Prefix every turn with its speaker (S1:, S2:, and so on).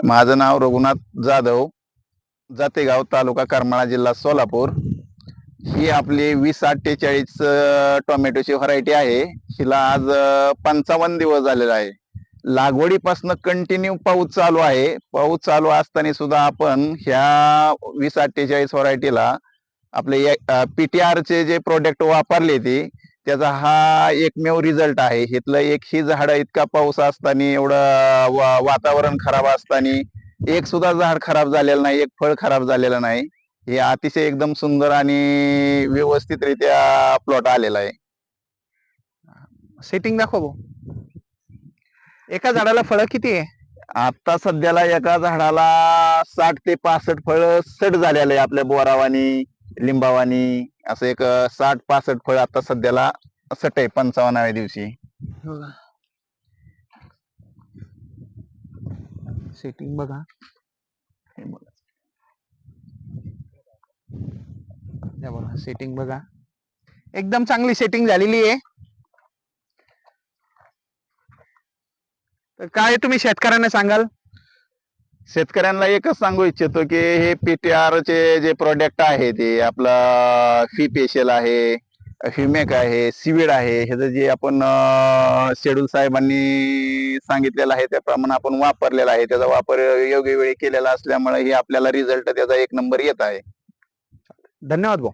S1: माझं नाव रघुनाथ जाधव जातेगाव तालुका करमाळा जिल्हा सोलापूर. ही आपली वीस अठ्ठेचाळीस टोमॅटोची व्हरायटी आहे. हिला आज पंचावन्न दिवस झालेला आहे. लागवडीपासून कंटिन्यू पाऊस चालू आहे. पाऊस चालू असताना सुद्धा आपण ह्या वीस अठ्ठेचाळीस व्हरायटीला आपले पीटीआर चे जे प्रोडक्ट वापरले ते त्याचा हा एकमेव रिझल्ट आहे. इथलं एक ही झाड इतका पाऊस असताना एवढं वा- वातावरण खराब असताना एक सुद्धा झाड खराब झालेलं नाही एक फळ खराब झालेलं नाही. हे अतिशय एकदम सुंदर आणि व्यवस्थितरित्या प्लॉट आलेला आहे.
S2: सेटिंग दाखव भाऊ. एका झाडाला फळं किती आहे?
S1: आता सध्याला एका झाडाला साठ ते पासष्ट फळ सट झालेलं आहे आपल्या बोरावानी. लिंबावानी असं एक साठ पासष्ट फळ आता सध्याला सट आहे पंचावन्नाव्या दिवशी.
S2: सेटिंग बघा.
S1: हे बघा.
S2: या बघा सेटिंग बघा. एकदम चांगली सेटिंग झालेली आहे. तर काय तुम्ही शेतकऱ्यांना सांगाल?
S1: शेतकऱ्यांना एकच सांगू इच्छितो की हे पीटीआर चे जे प्रोडक्ट आहे ते आपलं फी पेशल आहे ह्युमेक आहे सिविड आहे ह्याचं जे आपण शेड्यूल साहेबांनी सांगितलेलं आहे त्याप्रमाणे आपण वापरलेला आहे. त्याचा वापर योग्य वेळी केलेला असल्यामुळे हे आपल्याला रिझल्ट त्याचा एक नंबर येत आहे.
S2: धन्यवाद भाऊ.